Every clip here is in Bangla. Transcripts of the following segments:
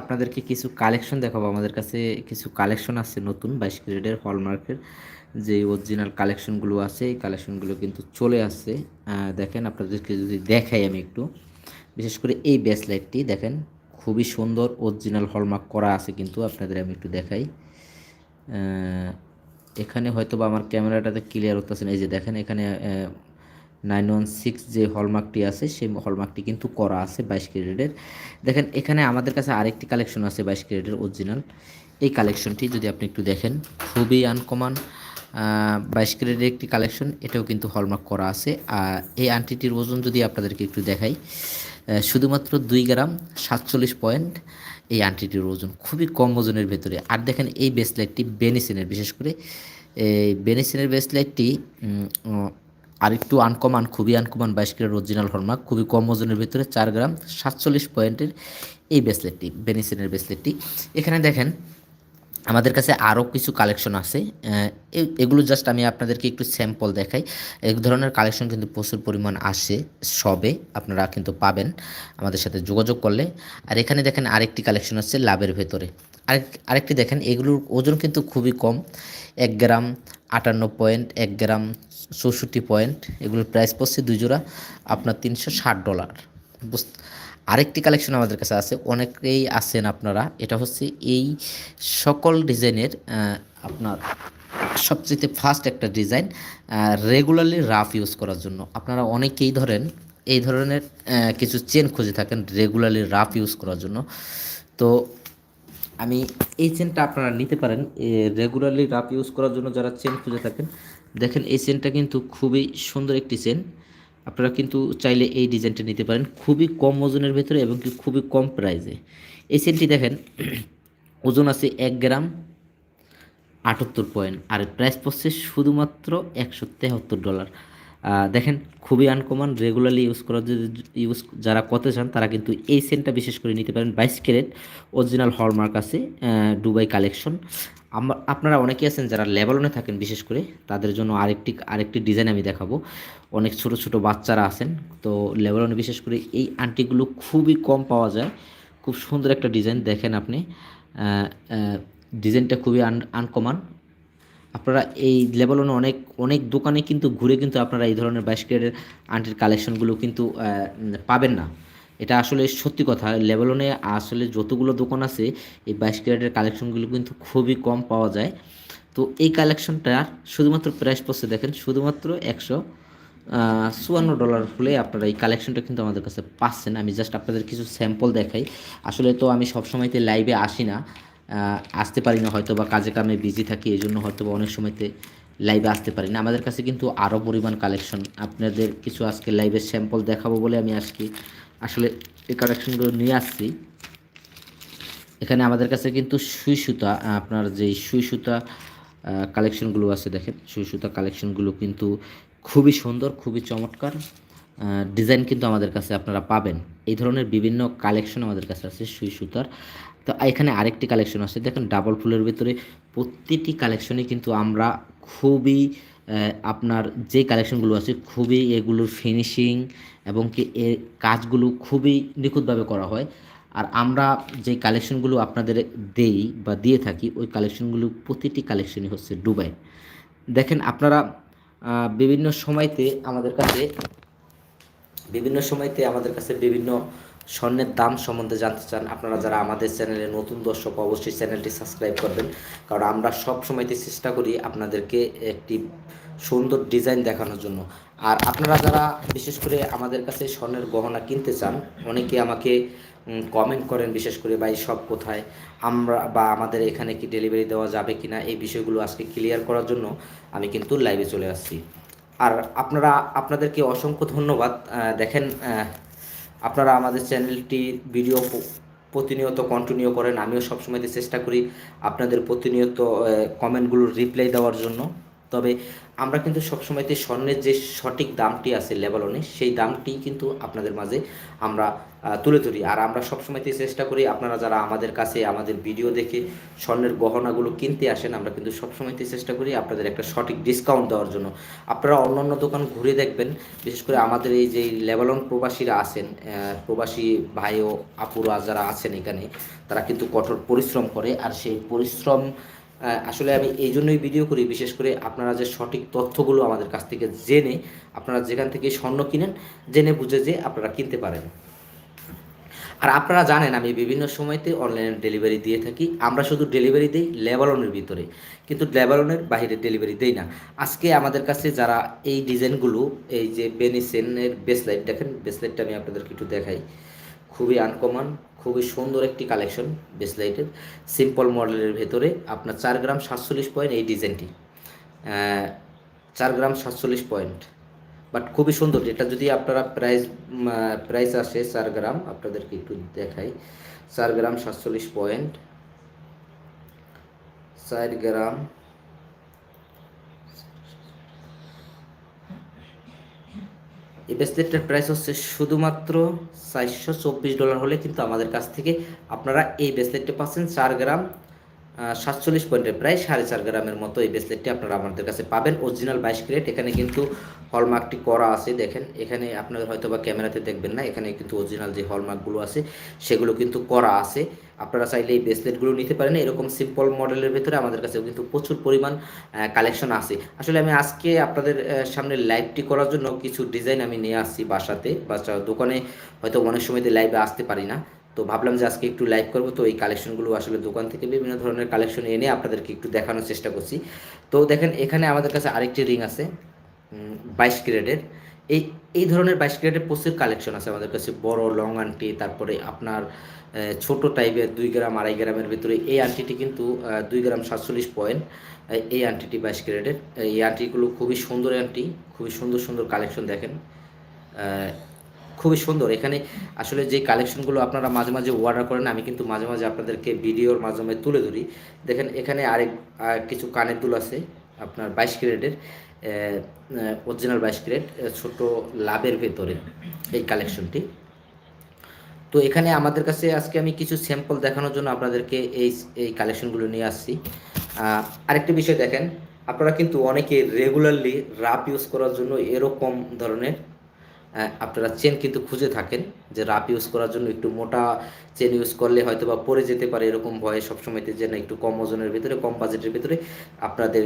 আপনাদেরকে কিছু কালেকশন দেখাবো। আমাদের কাছে কিছু কালেকশন আছে নতুন, বাইশ ক্যারেটের হলমার্কের যে অরিজিনাল কালেকশনগুলো আছে, এই কালেকশনগুলো কিন্তু চলে আসছে। দেখেন আপনাদেরকে যদি দেখাই আমি একটু। বিশেষ করে এই ব্রেসলেটটি দেখেন, খুবই সুন্দর অরিজিনাল হলমার্ক করা আছে কিন্তু আপনাদের আমি একটু দেখাই। এখানে হয়তো বা আমার ক্যামেরাটাতে ক্লিয়ার হতেছে না। এই যে দেখেন এখানে নাইন ওয়ান সিক্স যে হলমার্কটি আছে, সেই হলমার্কটি কিন্তু করা আছে বাইশ ক্যারেটের। দেখেন, এখানে আমাদের কাছে আরেকটি কালেকশন আছে বাইশ ক্যারেটের অরিজিনাল। এই কালেকশনটি যদি আপনি একটু দেখেন, খুবই আনকমন বাইশ ক্যারেটের একটি কালেকশন, এটাও কিন্তু হলমার্ক করা আছে। আর এই আংটিটির ওজন যদি আপনাদেরকে একটু দেখাই শুধুমাত্র দুই গ্রাম সাতচল্লিশ পয়েন্ট এই আংটিটির ওজন, খুবই কম ওজনের ভেতরে। আর দেখেন, এই ব্রেসলেটটি বেনিসিনের বিশেষ করে এই বেনিসিনের ব্রেসলেটটি আর একটু আনকমান, খুবই আনকমান বাইশ ক্যারেট অরিজিনাল হলমার্ক খুবই কম ওজনের ভিতরে চার গ্রাম, সাতচল্লিশ পয়েন্টের এই ব্রেসলেটটি বেনিসিনের ব্রেসলেটটি এখানে দেখেন, আমাদের কাছে আরও কিছু কালেকশন আছে। এগুলো জাস্ট আমি আপনাদেরকে একটু স্যাম্পল দেখাই। এই ধরনের কালেকশন কিন্তু প্রচুর পরিমাণ আসে সবে, আপনারা কিন্তু পাবেন আমাদের সাথে যোগাযোগ করলে। আর এখানে দেখেন আরেকটি কালেকশন আছে লাভের ভেতরে। আরেক আরেকটি দেখেন, এগুলোর ওজন কিন্তু খুবই কম। এক গ্রাম আটান্ন পয়েন্ট, এক গ্রাম চৌষট্টি পয়েন্ট, এগুলোর প্রাইস পড়ছে দুই জোড়া, আপনার তিনশো ষাট ডলার আরেকটি কালেকশন আমাদের কাছে আছে, অনেকেই আছেন আপনারা, এটা হচ্ছে এই সকল ডিজাইনের আপনার সবচেয়ে ফার্স্ট একটা ডিজাইন রেগুলারলি রাফ ইউজ করার জন্য। আপনারা অনেকেই ধরেন, এই ধরনের কিছু চেন খুঁজে থাকেন রেগুলারলি রাফ ইউজ করার জন্য। তো আমি এই চেনটা আপনারা নিতে পারেন। রেগুলারলি রাফ ইউজ করার জন্য যারা চেন খুঁজে থাকেন, দেখেন এই চেনটা কিন্তু খুবই সুন্দর একটি চেন আপনারা কিন্তু চাইলে এই ডিজাইনটা নিতে পারেন খুবই কম ওজনের ভেতরে এবং কি খুবই কম প্রাইসে এই চেনটি দেখেন, ওজন আছে এক গ্রাম আটাত্তর পয়েন্ট আর প্রাইস পড়ছে শুধুমাত্র একশো তেহাত্তর ডলার দেখেন খুবই আনকমন রেগুলারলি ইউজ করার ইউজ যারা করতে চান, তারা কিন্তু এই সেন্টটা বিশেষ করে নিতে পারেন। বাইশ ক্যারেট অরিজিনাল হলমার্ক আছে দুবাই কালেকশন আমার আপনারা অনেকেই আছেন যারা লেবালনে থাকেন বিশেষ করে, তাদের জন্য আরেকটি আরেকটি ডিজাইন আমি দেখাবো। অনেক ছোট ছোট বাচ্চারা আছেন, তো লেবালনে বিশেষ করে এই আন্টিগুলো খুবই কম পাওয়া যায়। খুব সুন্দর একটা ডিজাইন দেখেন আপনি। ডিজাইনটা খুবই আন আনকমন আপনারা এই লেভেলনে অনেক অনেক দোকানে কিন্তু ঘুরে কিন্তু আপনারা এই ধরনের বাইশ ক্যারেটের আন্টির কালেকশনগুলো কিন্তু পাবেন না। এটা আসলে সত্যি কথা। লেভেলনে আসলে যতগুলো দোকান আছে, এই বাইশ ক্যারেটের কালেকশনগুলো কিন্তু খুবই কম পাওয়া যায়। তো এই কালেকশনটা শুধুমাত্র প্রাইস পড়ছে দেখেন, শুধুমাত্র একশো চুয়ান্ন ডলার হলে আপনারা এই কালেকশনটা কিন্তু আমাদের কাছে পাচ্ছেন। আমি জাস্ট আপনাদের কিছু স্যাম্পল দেখাই। আসলে তো আমি সবসময়তে লাইভে আসি না। আসতে পারি না হয়তো বা কাজে কামে বিজি থাকি এই জন্য হয়তো বা অনেক সময়তে লাইভে আসতে পারি না। আমাদের কাছে কিন্তু আরও পরিমাণ কালেকশন আপনাদের কিছু আজকে লাইভের স্যাম্পল দেখাবো বলে আমি আজকে আসলে এই কালেকশনগুলো নিয়ে আসছি। এখানে আমাদের কাছে কিন্তু সুই সুতা, আপনার যে সুই সুতা কালেকশনগুলো আছে দেখেন, সুই সুতা কালেকশনগুলো কিন্তু খুবই সুন্দর, খুবই চমৎকার। ডিজাইন কিন্তু আমাদের কাছে আপনারা পাবেন। এই ধরনের বিভিন্ন কালেকশন আমাদের কাছে আছে সুই সুতার। তো এখানে আরেকটি কালেকশন আছে। দেখেন ডাবল ফুলের ভিতরে প্রতিটি কালেকশনে কিন্তু আমরা খুবই আপনার যে কালেকশনগুলো আছে, খুবই এগুলোর ফিনিশিং এবং কি এর কাজগুলো খুবই নিখুঁতভাবে করা হয়। আর আমরা যে কালেকশনগুলো আপনাদের দেই বা দিয়ে থাকি, ওই কালেকশনগুলো প্রতিটি কালেকশনই হচ্ছে ডুবাই দেখেন, আপনারা বিভিন্ন সময়তে আমাদের কাছে, বিভিন্ন সময়তে আমাদের কাছে বিভিন্ন স্বর্ণের দাম সম্বন্ধে জানতে চান, আপনারা যারা আমাদের চ্যানেলে নতুন দর্শক, অবশ্যই চ্যানেলটি সাবস্ক্রাইব করবেন। কারণ আমরা সব সময়তে চেষ্টা করি আপনাদেরকে একটি সুন্দর ডিজাইন দেখানোর জন্য। আর আপনারা যারা বিশেষ করে আমাদের কাছে স্বর্ণের গহনা কিনতে চান, অনেকে আমাকে কমেন্ট করেন বিশেষ করে, ভাই, সব কোথায়? আমরা বা আমাদের এখানে কি ডেলিভারি দেওয়া যাবে কিনা? এই বিষয়গুলো আজকে ক্লিয়ার করার জন্য আমি কিন্তু লাইভে চলে আসছি। আর আপনারা, আপনাদেরকে অসংখ্য ধন্যবাদ। দেখেন আপনারা আমাদের চ্যানেলটি ভিডিও প্রতিনিয়ত কন্টিনিউ করেন। আমিও সবসময় চেষ্টা করি আপনাদের প্রতিনিয়ত কমেন্টগুলোর রিপ্লাই দেওয়ার জন্য। তবে আমরা কিন্তু সবসময়তে স্বর্ণের যে সঠিক দামটি আছে লেবালনে, সেই দামটি কিন্তু আপনাদের মাঝে আমরা তুলে ধরি। আর আমরা সবসময়তে চেষ্টা করি আপনারা যারা আমাদের কাছে আমাদের ভিডিও দেখে স্বর্ণের গহনাগুলো কিনতে আসেন, আমরা কিন্তু সবসময়তে চেষ্টা করি আপনাদের একটা সঠিক ডিসকাউন্ট দেওয়ার জন্য। আপনারা অন্য অন্য দোকান ঘুরে দেখবেন, বিশেষ করে আমাদের এই যে লেবালন প্রবাসীরা আছেন প্রবাসী ভাই ও আপুরা যারা আছেন এখানে, তারা কিন্তু কঠোর পরিশ্রম করে। আর সেই পরিশ্রম আসলে আমি এই জন্যই ভিডিও করি, বিশেষ করে আপনারা যে সঠিক তথ্যগুলো আমাদের কাছ থেকে জেনে, আপনারা যেখান থেকে স্বর্ণ কিনেন, জেনে বুঝে যে আপনারা কিনতে পারেন। আর আপনারা জানেন, আমি বিভিন্ন সময়তে অনলাইনে ডেলিভারি দিয়ে থাকি। আমরা শুধু ডেলিভারি দিই লেবালনের ভিতরে, কিন্তু লেবালনের বাইরে ডেলিভারি দেই না। আজকে আমাদের কাছে যারা এই ডিজাইনগুলো এই যে বেনিসেনের বেসলাইট দেখেন বেসলাইটটা আমি আপনাদেরকে একটু দেখাই। খুবই আনকমন খুবই সুন্দর একটি কালেকশন বেসলাইটের সিম্পল মডেলের ভেতরে আপনার চার গ্রাম সাতচল্লিশ পয়েন্ট এই ডিজাইনটি চার গ্রাম সাতচল্লিশ পয়েন্ট বাট খুবই সুন্দর এটা যদি আপনারা প্রাইস প্রাইস আসে চার গ্রাম, আপনাদেরকে একটু দেখাই। চার গ্রাম সাতচল্লিশ পয়েন্ট চার গ্রাম এই ব্রেসলেটটার প্রাইস হচ্ছে শুধুমাত্র চারশো চব্বিশ ডলার হলে কিন্তু আমাদের কাছ থেকে আপনারা এই ব্রেসলেটটি পাচ্ছেন চার গ্রাম সাতচল্লিশ পয়েন্টের প্রায় সাড়ে চার গ্রামের মতো এই ব্রেসলেটটি আপনারা আমাদের কাছে পাবেন। অরিজিনাল বাইশ ক্রেট এখানে কিন্তু হলমার্কটি করা আছে, দেখেন। এখানে আপনাদের হয়তো বা ক্যামেরাতে দেখবেন না, এখানে কিন্তু অরিজিনাল যে হলমার্কগুলো আছে, সেগুলো কিন্তু করা আছে। আপনারা চাইলে এই ব্রেসলেটগুলো নিতে পারেন। এরকম সিম্পল মডেলের ভেতরে আমাদের কাছে কিন্তু প্রচুর পরিমাণ কালেকশন আছে। আসলে আমি আজকে আপনাদের সামনে লাইভটি করার জন্য কিছু ডিজাইন আমি নিয়ে আসছি বাসাতে, বা দোকানে হয়তো অনেক সময় লাইভে আসতে পারি না। তো ভাবলাম যে আজকে একটু লাইভ করব। তো এই কালেকশনগুলো আসলে দোকান থেকে বিভিন্ন ধরনের কালেকশন এনে আপনাদেরকে একটু দেখানোর চেষ্টা করছি। তো দেখেন, এখানে আমাদের কাছে আরেকটি রিং আছে। বাইশ গ্রেডের এই এই ধরনের বাইশ গ্রেডের প্রচুর কালেকশন আছে আমাদের কাছে। বড়, লং আন্টি তারপরে আপনার ছোট টাইপের দুই গ্রাম, আড়াই গ্রামের ভিতরে। এই আন্টিটি কিন্তু দুই গ্রাম সাতচল্লিশ পয়েন্ট। এই আন্টিটি বাইশ গ্রেডের এই আন্টিগুলো খুবই সুন্দর আন্টি খুবই সুন্দর সুন্দর কালেকশন দেখেন। খুবই সুন্দর। এখানে আসলে যে কালেকশনগুলো আপনারা মাঝে মাঝে অর্ডার করেন, আমি কিন্তু মাঝে মাঝে আপনাদেরকে ভিডিওর মাধ্যমে তুলে ধরি। দেখেন এখানে আরেক কিছু কানের দুল আছে। আপনার বাইশ ক্যারেটের অরিজিনাল বাইশ ক্যারেট ছোট লাভের ভেতরে এই কালেকশনটি তো এখানে আমাদের কাছে আজকে আমি কিছু স্যাম্পল দেখানোর জন্য আপনাদেরকে এই এই কালেকশনগুলো নিয়ে আসছি। আরেকটি বিষয় দেখেন, আপনারা কিন্তু অনেকে রেগুলারলি রাপ ইউজ করার জন্য এরকম ধরনের আপনারা চেন কিন্তু খুঁজে থাকেন যে রাপ ইউজ করার জন্য একটু মোটা চেন ইউজ করলে হয়তো বা পড়ে যেতে পারে, এরকম ভয়ে সবসময়তে যে না একটু কম ওজনের ভিতরে, কম বাজেটের ভিতরে আপনাদের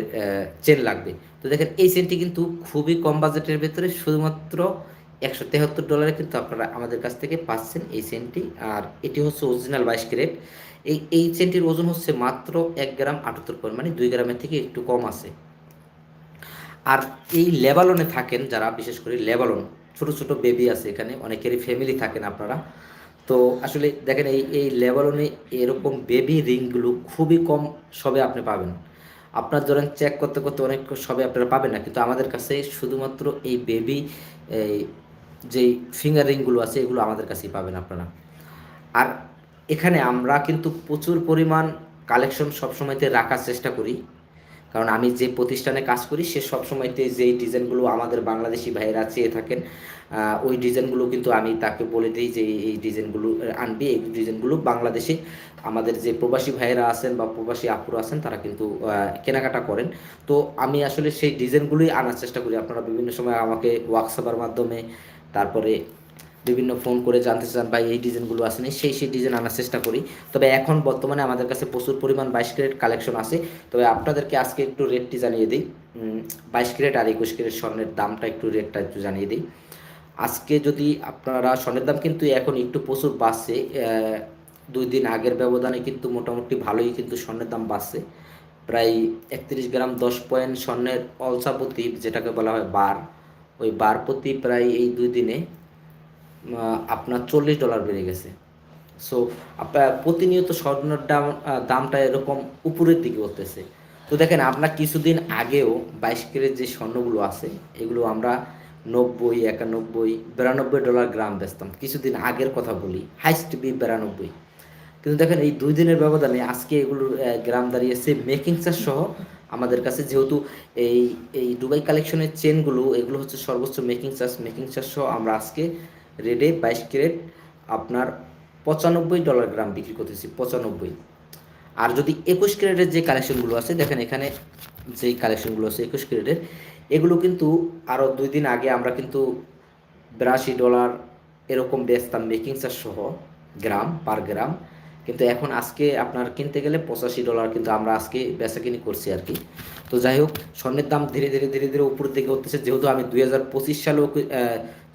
চেন লাগবে। তো দেখেন, এই চেনটি কিন্তু খুবই কম বাজেটের ভিতরে, শুধুমাত্র একশো তেহাত্তর ডলারে কিন্তু আপনারা আমাদের কাছ থেকে পাচ্ছেন এই চেনটি আর এটি হচ্ছে অরিজিনাল বাইশ ক্যারেট। এই এই চেনটির ওজন হচ্ছে মাত্র এক গ্রাম আটাত্তর পয়েন্ট মানে দুই গ্রামের থেকে একটু কম আছে। আর এই লেবালনে থাকেন যারা, বিশেষ করে লেবালন ছোট ছোট বেবি আছে এখানে, অনেকেরই ফ্যামিলি থাকেন আপনারা। তো আসলে দেখেন এই এই লেবালনে এরকম বেবি রিংগুলো খুবই কম সবে আপনি পাবেন। আপনার ধরেন চেক করতে করতে অনেক সবে আপনারা পাবেন না, কিন্তু আমাদের কাছে শুধুমাত্র এই বেবি এই যেই ফিঙ্গার রিংগুলো আছে, এগুলো আমাদের কাছেই পাবেন আপনারা। আর এখানে আমরা কিন্তু প্রচুর পরিমাণ কালেকশন সবসময়তে রাখার চেষ্টা করি। কারণ আমি যে প্রতিষ্ঠানে কাজ করি, সে সবসময়তে যেই ডিজাইনগুলো আমাদের বাংলাদেশি ভাইয়েরা চেয়ে থাকেন ওই ডিজাইনগুলো কিন্তু আমি তাকে বলে দিই যে এই ডিজাইনগুলো আনবি, এই ডিজাইনগুলো বাংলাদেশে। আমাদের যে প্রবাসী ভাইয়েরা আছেন বা প্রবাসী আপুরা আছেন, তারা কিন্তু কেনাকাটা করেন। তো আমি আসলে সেই ডিজাইনগুলোই আনার চেষ্টা করি। আপনারা বিভিন্ন সময় আমাকে হোয়াটসঅ্যাপের মাধ্যমে, তারপরে বিভিন্ন ফোন করে জানতে চান বা এই ডিজাইনগুলো আছে না? সেই সেই ডিজাইন আনার চেষ্টা করি। তবে এখন বর্তমানে আমাদের কাছে প্রচুর পরিমাণ বাইশ ক্যারেট কালেকশন আছে। তবে আপনাদেরকে আজকে একটু রেটটি জানিয়ে দিই। বাইশ ক্যারেট আর একুশ ক্যারেট স্বর্ণের দামটা একটু রেটটা একটু জানিয়ে দিই। আজকে যদি আপনারা স্বর্ণের দাম কিন্তু এখন একটু প্রচুর বাড়ছে দুই দিন আগের ব্যবধানে কিন্তু মোটামুটি ভালোই কিন্তু স্বর্ণের দাম বাড়ছে। প্রায় একত্রিশ গ্রাম দশ পয়েন্ট স্বর্ণের অলসা প্রতি যেটাকে বলা হয় বার। ওই বার প্রতি প্রায় এই দুই দিনে আপনার চল্লিশ ডলার বেড়ে গেছে। সো আপনার প্রতিনিয়ত স্বর্ণের দাম দামটা এরকম উপরের দিকে উঠতেছে। তো দেখেন আপনার কিছুদিন আগেও বাইশ কেরের যে স্বর্ণগুলো আছে এগুলো আমরা নব্বই একানব্বই বিরানব্বই ডলার গ্রাম বেচতাম। কিছুদিন আগের কথা বলি হাইস্ট বি বিরানব্বই। কিন্তু দেখেন এই দুই দিনের ব্যবধানে আজকে এগুলোর আহ, গ্রাম দাঁড়িয়েছে মেকিং চার্জ সহ। আমাদের কাছে যেহেতু এই এই দুবাই কালেকশনের চেনগুলো এগুলো হচ্ছে সর্বোচ্চ মেকিং চার্জ মেকিং চার্জ সহ আমরা আজকে রেডে বাইশ ক্যারেট আপনার পঁচানব্বই ডলার গ্রাম বিক্রি করতেছি, পঁচানব্বই। আর যদি একুশ ক্যারেটের যে কালেকশনগুলো আছে, দেখেন এখানে যেই কালেকশনগুলো আছে একুশ ক্যারেটের, এগুলো কিন্তু আরও দুই দিন আগে আমরা কিন্তু বিরাশি ডলার এরকম বেচতাম মেকিংসার সহ গ্রাম পার গ্রাম কিন্তু এখন আজকে আপনার কিনতে গেলে পঁচাশি ডলার কিন্তু আমরা আজকে বেচা কিনি করছি আর কি। তো যাই হোক, স্বর্ণের দাম ধীরে ধীরে ধীরে ধীরে উপরের দিকে উঠতেছে যেহেতু আমি দুই হাজার পঁচিশ সালেও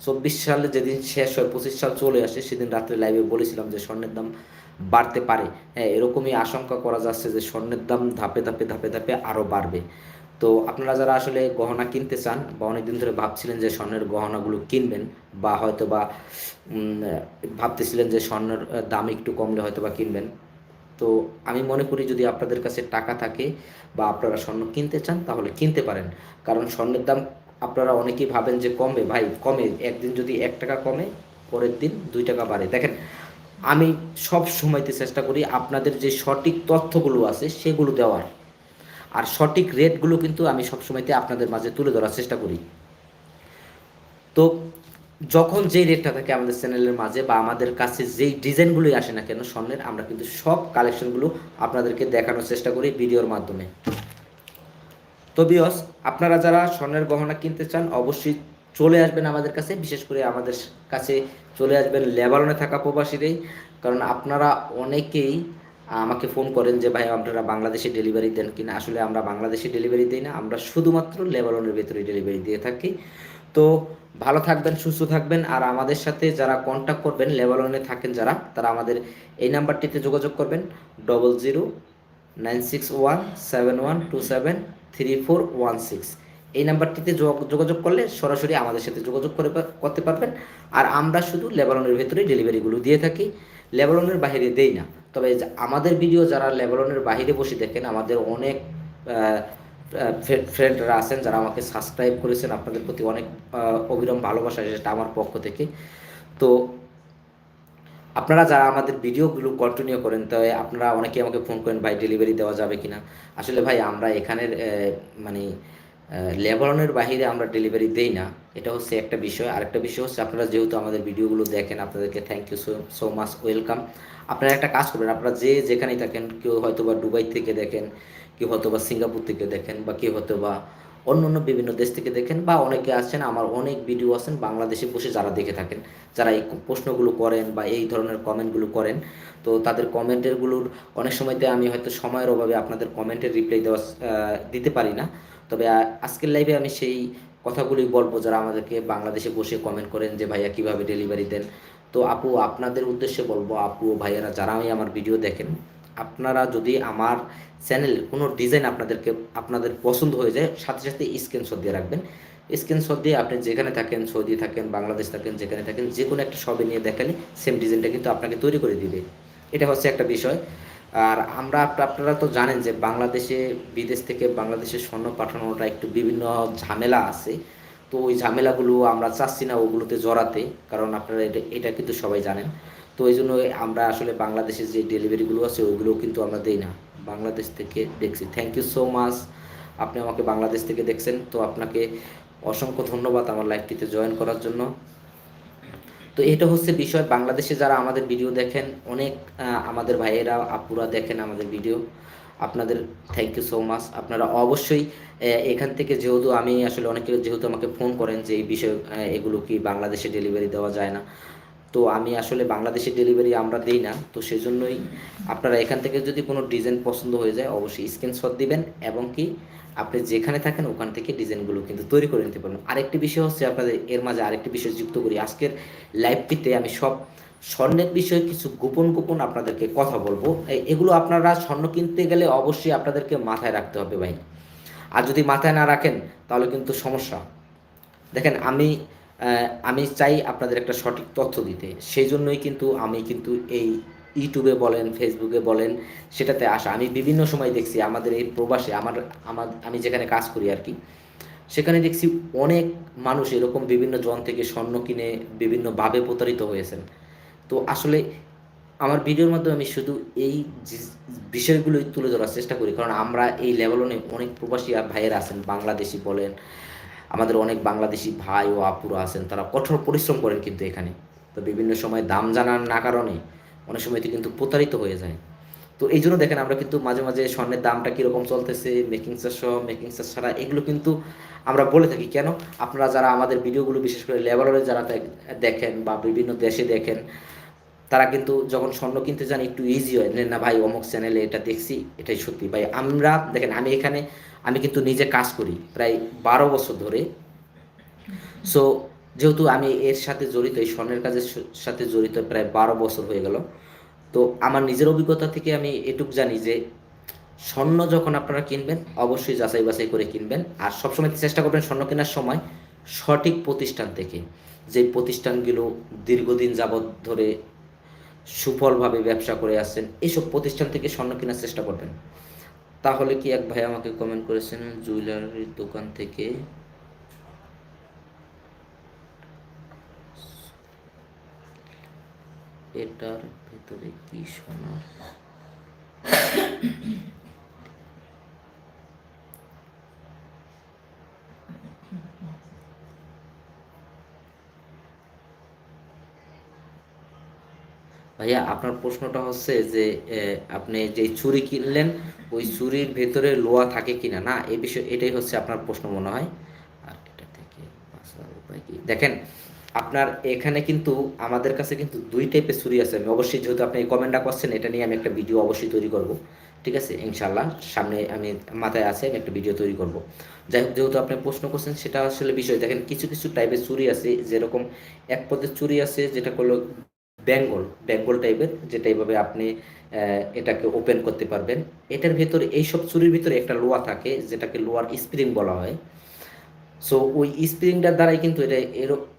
চব্বিশ সালে যেদিন শেষ হয়, পঁচিশ সাল চলে আসে, সেদিন রাত্রে লাইভে বলেছিলাম যে স্বর্ণের দাম বাড়তে পারে। হ্যাঁ এরকমই আশঙ্কা করা যাচ্ছে যে স্বর্ণের দাম ধাপে ধাপে ধাপে ধাপে আরও বাড়বে। তো আপনারা যারা আসলে গহনা কিনতে চান বা অনেকদিন ধরে ভাবছিলেন যে স্বর্ণের গহনাগুলো কিনবেন বা হয়তো বা ভাবতেছিলেন যে স্বর্ণের দাম একটু কমলে হয়তো বা কিনবেন। তো আমি মনে করি যদি আপনাদের কাছে টাকা থাকে বা আপনারা স্বর্ণ কিনতে চান তাহলে কিনতে পারেন। কারণ স্বর্ণের দাম আপনারা অনেকেই ভাবেন যে কমবে। ভাই, কমে। একদিন যদি এক টাকা কমে, পরের দিন দুই টাকা বাড়ে। দেখেন, আমি সব সময়তে চেষ্টা করি আপনাদের যে সঠিক তথ্যগুলো আছে সেগুলো দেওয়ার। আর সঠিক রেটগুলো কিন্তু আমি সবসময়তে আপনাদের মাঝে তুলে ধরার চেষ্টা করি। তো যখন যেই রেটটা থাকে আমাদের চ্যানেলের মাঝে বা আমাদের কাছে যেই ডিজাইনগুলোই আসে না কেন স্বর্ণের, আমরা কিন্তু সব কালেকশনগুলো আপনাদেরকে দেখানোর চেষ্টা করি ভিডিওর মাধ্যমে। তো বিয়স আপনারা যারা স্বর্ণের গহনা কিনতে চান, অবশ্যই চলে আসবেন আমাদের কাছে। বিশেষ করে আমাদের কাছে চলে আসবেন লেবারনে থাকা প্রবাসীরাই। কারণ আপনারা অনেকেই আমাকে ফোন করেন যে, ভাই, আপনারা বাংলাদেশে ডেলিভারি দেন কিনা? আসলে আমরা বাংলাদেশে ডেলিভারি দিই না, আমরা শুধুমাত্র লেবারনের ভেতরে ডেলিভারি দিয়ে থাকি। তো ভালো থাকবেন, সুস্থ থাকবেন, আর আমাদের সাথে যারা কন্ট্যাক্ট করবেন লেবালনে থাকেন যারা, তারা আমাদের এই নাম্বারটিতে যোগাযোগ করবেন। Double zero nine six one seven one two seven three four one six এই নাম্বারটিতে যোগাযোগ করলে সরাসরি আমাদের সাথে যোগাযোগ করে করতে পারবেন। আর আমরা শুধু লেবালনের ভেতরে ডেলিভারিগুলো দিয়ে থাকি। লেবালনের বাইরে দেই না। তবে আমাদের ভিডিও যারা লেবালনের বাহিরে বসে দেখেন, আমাদের অনেক ফ্রেন্ডরা আছেন যারা আমাকে সাবস্ক্রাইব করেছেন, আপনাদের প্রতি অনেক অবিরম ভালোবাসা সেটা আমার পক্ষ থেকে। তো আপনারা যারা আমাদের ভিডিওগুলো কন্টিনিউ করেন তবে আপনারা অনেকে আমাকে ফোন করেন, ভাই ডেলিভারি দেওয়া যাবে কিনা? আসলে ভাই, আমরা এখানের মানে লেবারনের বাহিরে আমরা ডেলিভারি দেই না। এটা হচ্ছে একটা বিষয়। আরেকটা বিষয় হচ্ছে আপনারা যেহেতু আমাদের ভিডিওগুলো দেখেন, আপনাদেরকে thank you so so much welcome আপনারা একটা কাজ করবেন, আপনারা যে যেখানেই থাকেন, কেউ হয়তো বা দুবাই থেকে দেখেন, কেউ হয়তো বা সিঙ্গাপুর থেকে দেখেন, বা কেউ হয়তো বা অন্য অন্য বিভিন্ন দেশ থেকে দেখেন, বা অনেকে আছেন, আমার অনেক ভিডিও আছেন, বাংলাদেশে বসে যারা দেখে থাকেন, যারা এই প্রশ্নগুলো করেন, বা এই ধরনের কমেন্টগুলো করেন, তো তাদের কমেন্টেরগুলোর অনেক সময়তে আমি হয়তো সময়ের অভাবে আপনাদের কমেন্টের রিপ্লাই দেওয়া দিতে পারি না। তবে আজকের লাইভে আমি সেই কথাগুলি বলব যারা আমাদেরকে বাংলাদেশে বসে কমেন্ট করেন যে, ভাইয়া, কীভাবে ডেলিভারি দেন? তো আপু, আপনাদের উদ্দেশ্যে বলব, আপু ভাইয়ারা যারা আমি আমার ভিডিও দেখেন, আপনারা যদি আমার চ্যানেল কোনো ডিজাইন আপনাদেরকে, আপনাদের পছন্দ হয়ে যায়, সাথে সাথে স্ক্রিনশট দিয়ে রাখবেন। স্ক্রিনশট দিয়ে আপনি যেখানে থাকেন, সৌদি থাকেন, বাংলাদেশ থাকেন, যেখানে থাকেন যে কোনো একটা সবে নিয়ে দেখালে সেম ডিজাইনটা কিন্তু আপনাকে তৈরি করে দিবে। এটা হচ্ছে একটা বিষয়। আর আমরা, আপনারা তো জানেন যে বাংলাদেশে, বিদেশ থেকে বাংলাদেশে স্বর্ণ পাঠানোটা একটু বিভিন্ন ঝামেলা আছে। তো ওই ঝামেলাগুলো আমরা চাচ্ছি না ওগুলোতে জড়াতে, কারণ আপনারা এটা এটা কিন্তু সবাই জানেন। তো এই জন্য আমরা আসলে বাংলাদেশের যে ডেলিভারিগুলো আছে ওইগুলো কিন্তু আমরা দিই না। বাংলাদেশ থেকে দেখছি। থ্যাংক ইউ সো মাচ আপনি আমাকে বাংলাদেশ থেকে দেখছেন। তো আপনাকে অসংখ্য ধন্যবাদ আমার লাইভটিতে জয়েন করার জন্য। তো এটা হচ্ছে বিষয়। বাংলাদেশে যারা আমাদের ভিডিও দেখেন, অনেক আমাদের ভাইয়েরা, আপুরা দেখেন আমাদের ভিডিও আপনাদের থ্যাংক ইউ সো মাচ আপনারা অবশ্যই এখান থেকে যেহেতু আমি আসলে অনেকে যেহেতু আমাকে ফোন করেন যে এই বিষয় এগুলো কি বাংলাদেশে ডেলিভারি দেওয়া যায় না। তো আমি আসলে বাংলাদেশে ডেলিভারি আমরা দিই না। তো সেজন্যই আপনারা এখান থেকে যদি কোনো ডিজাইন পছন্দ হয়ে যায়, অবশ্যই স্ক্রিনশট দিবেন এবং কি আপনি যেখানে থাকেন, ওখান থেকে ডিজাইনগুলো কিন্তু তৈরি করে নিতে পারবেন। আরেকটি বিষয় হচ্ছে আপনাদের এর মাঝে আরেকটি বিষয় যুক্ত করি। আজকের লাইভটিতে আমি সব স্বর্ণের বিষয়ে কিছু গোপন গোপন আপনাদেরকে কথা বলব। এগুলো আপনারা স্বর্ণ কিনতে গেলে অবশ্যই আপনাদেরকে মাথায় রাখতে হবে ভাই। আর যদি মাথায় না রাখেন, তাহলে কিন্তু সমস্যা। দেখেন, আমি আমি চাই আপনাদের একটা সঠিক তথ্য দিতে। সেই জন্যই কিন্তু আমি কিন্তু এই ইউটিউবে বলেন, ফেসবুকে বলেন, সেটাতে আসা। আমি বিভিন্ন সময় দেখছি আমাদের এই প্রবাসে, আমার আমার, আমি যেখানে কাজ করি আর কি, সেখানে দেখছি অনেক মানুষ এরকম বিভিন্ন জন থেকে স্বর্ণ কিনে বিভিন্নভাবে প্রতারিত হয়েছেন। তো আসলে আমার ভিডিওর মাধ্যমে আমি শুধু এই বিষয়গুলোই তুলে ধরার চেষ্টা করি, কারণ আমরা এই লেভেলে অনেক প্রবাসী ভাইয়েরা আছেন, বাংলাদেশি বলেন, আমাদের অনেক বাংলাদেশি ভাই ও আপুরা আছেন, তারা কঠোর পরিশ্রম করেন কিন্তু এখানে। তো বিভিন্ন সময় দাম জানার না কারণে অনেক সময় এটি কিন্তু প্রতারিত হয়ে যায়। তো এই জন্য দেখেন আমরা কিন্তু মাঝে মাঝে স্বর্ণের দামটা কীরকম চলতেছে মেকিং চার্জ সহ মেকিং চার্জ ছাড়া এগুলো কিন্তু আমরা বলে থাকি। কেন? আপনারা যারা আমাদের ভিডিওগুলো বিশেষ করে লেবারে যারা দেখেন বা বিভিন্ন দেশে দেখেন, তারা কিন্তু যখন স্বর্ণ কিনতে যান, একটু ইজি হয়। না ভাই, অমুক চ্যানেলে এটা দেখছি, এটাই সত্যি। ভাই, আমরা দেখেন, আমি এখানে, আমি কিন্তু নিজে কাজ করি প্রায় বারো বছর ধরে। সো যেহেতু আমি এর সাথে জড়িত, এই স্বর্ণের কাজের সাথে জড়িত প্রায় বারো বছর হয়ে গেল। তো আমার নিজের অভিজ্ঞতা থেকে আমি এটুক জানি যে, স্বর্ণ যখন আপনারা কিনবেন, অবশ্যই যাচাই বাছাই করে কিনবেন। আর সবসময় চেষ্টা করবেন স্বর্ণ কেনার সময় সঠিক প্রতিষ্ঠান থেকে। যে প্রতিষ্ঠানগুলো দীর্ঘদিন যাবৎ ধরে সুফলভাবে ব্যবসা করে আসছেন এইসব প্রতিষ্ঠান থেকে স্বর্ণ কেনার চেষ্টা করবেন। তাহলে কি এক ভাই আমাকে কমেন্ট করেছেন, জুয়েলারির দোকান থেকে এটার ভেতরে কি সোনা ভাইয়া, আপনার প্রশ্নটা হচ্ছে যে আপনি যে চুরি কিনলেন, ওই চুরির ভেতরে লোয়া থাকে কিনা? না, এই বিষয়ে এটাই হচ্ছে আপনার প্রশ্ন মনে হয়। আর এটা থেকে উপায় কি? দেখেন আপনার এখানে কিন্তু আমাদের কাছে কিন্তু দুই টাইপের চুরি আছে। আমি অবশ্যই যেহেতু আপনি এই কমেন্টটা করছেন, এটা নিয়ে আমি একটা ভিডিও অবশ্যই তৈরি করব। ঠিক আছে? ইনশাল্লাহ সামনে আমি মাথায় আছে, আমি একটা ভিডিও তৈরি করব। যাই হোক, যেহেতু আপনি প্রশ্ন করছেন, সেটা আসলে বিষয়। দেখেন, কিছু কিছু টাইপের চুরি আছে, যেরকম এক পদের চুরি আছে, যেটা করল বেঙ্গল বেঙ্গল টাইপের যেটা এইভাবে আপনি এটাকে ওপেন করতে পারবেন। এটার ভিতরে, এইসব চুরির ভিতরে একটা লোয়া থাকে, যেটাকে লোয়ার স্প্রিং বলা হয়। সো ওই স্প্রিংটার দ্বারাই কিন্তু এটা এরকম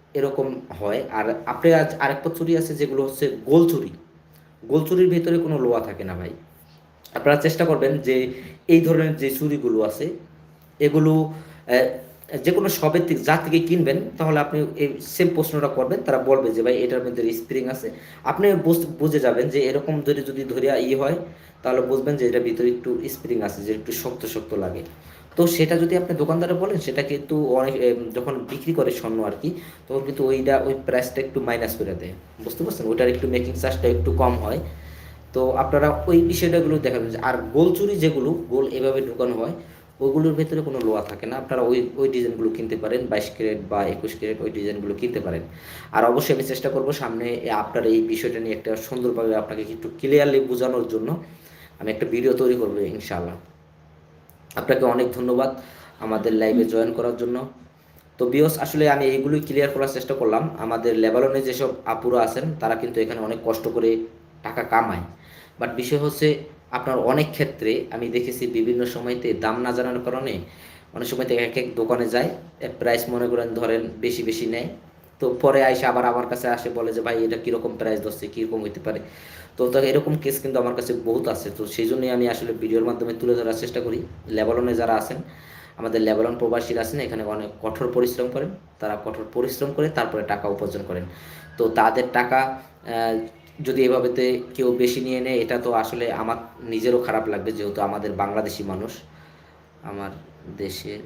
হয়। আর আপনি আজ আরেকটা চুরি আছে যেগুলো হচ্ছে গোল চুরি। গোল চুরির ভিতরে কোনো লোয়া থাকে না ভাই। আপনারা চেষ্টা করবেন যে এই ধরনের যে চুরিগুলো আছে, এগুলো যে কোনো শপের থেকে যা থেকে কিনবেন, তাহলে আপনি এই সেম প্রশ্নটা করবেন। তারা বলবে যে, ভাই, এটার মধ্যে স্প্রিং আছে। আপনি বুঝে যাবেন যে এরকম ধরে যদি ধরিয়া ইয়ে হয়, তাহলে বুঝবেন যে এটার ভিতরে একটু স্প্রিং আছে, যে একটু শক্ত শক্ত লাগে। তো সেটা যদি আপনি দোকানদারে বলেন, সেটা কিন্তু অনেক যখন বিক্রি করে স্বর্ণ আর কি তখন কিন্তু ওইটা, ওই প্রাইসটা একটু মাইনাস করে দেয়। বুঝতে পারছেন? ওইটার একটু মেকিং চার্জটা একটু কম হয়। তো আপনারা ওই বিষয়টাগুলো দেখাবেন আর গোল চুরি যেগুলো, গোল এভাবে ঢুকানো হয় ওইগুলোর ভেতরে কোনো লোয়া থাকে না। আপনারা ওই ওই ডিজাইনগুলো কিনতে পারেন, বাইশ ক্যারেট বা একুশ ক্যারেট, ওই ডিজাইনগুলো কিনতে পারেন। আর অবশ্যই আমি চেষ্টা করব সামনে আপনার এই বিষয়টা নিয়ে একটা সুন্দরভাবে আপনাকে একটু ক্লিয়ারলি বোঝানোর জন্য। আমি একটা ভিডিও তৈরি করব, ইনশাআল্লাহ। আপনাকে অনেক ধন্যবাদ আমাদের লাইভে জয়েন করার জন্য। তো বিয়স আসলে আমি এইগুলোই ক্লিয়ার করার চেষ্টা করলাম। আমাদের লেবালনে যেসব আপুরা আছেন তারা কিন্তু এখানে অনেক কষ্ট করে টাকা কামায়। বাট বিষয় হচ্ছে আপনার অনেক ক্ষেত্রে আমি দেখেছি বিভিন্ন সময়তে দাম না জানার কারণে অনেক সময় এক এক দোকানে যায় প্রাইস মনে করেন ধরেন বেশি বেশি নেয়। তো পরে আইসে আবার আমার কাছে আসে, বলে যে, ভাই, এটা কীরকম প্রাইস ধরছে, কীরকম হইতে পারে? তো এরকম কেস কিন্তু আমার কাছে বহুত আছে। তো সেই জন্যই আমি আসলে ভিডিওর মাধ্যমে তুলে ধরার চেষ্টা করি। লেবালনে যারা আছেন, আমাদের লেবালন প্রবাসীরা আছেন, এখানে অনেক কঠোর পরিশ্রম করেন। তারা কঠোর পরিশ্রম করে তারপরে টাকা উপার্জন করেন। তো তাদের টাকা যদি এভাবেতে কেউ বেশি নিয়ে নেয়, এটা তো আসলে আমার নিজেরও খারাপ লাগবে, যেহেতু আমাদের বাংলাদেশি মানুষ, আমার দেশের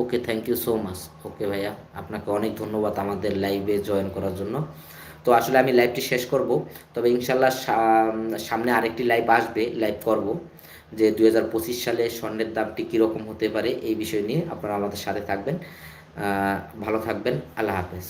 okay thank you so much okay ভাইয়া, আপনাকে অনেক ধন্যবাদ আমাদের লাইভে জয়েন করার জন্য। তো আসলে আমি লাইভটি শেষ করব, তবে ইনশাল্লাহ সামনে আরেকটি লাইভ আসবে লাইভ করব, যে দু হাজার পঁচিশ সালে স্বর্ণের দামটি কীরকম হতে পারে এই বিষয় নিয়ে আপনারা আমাদের সাথে থাকবেন। ভালো থাকবেন, আল্লাহ হাফেজ।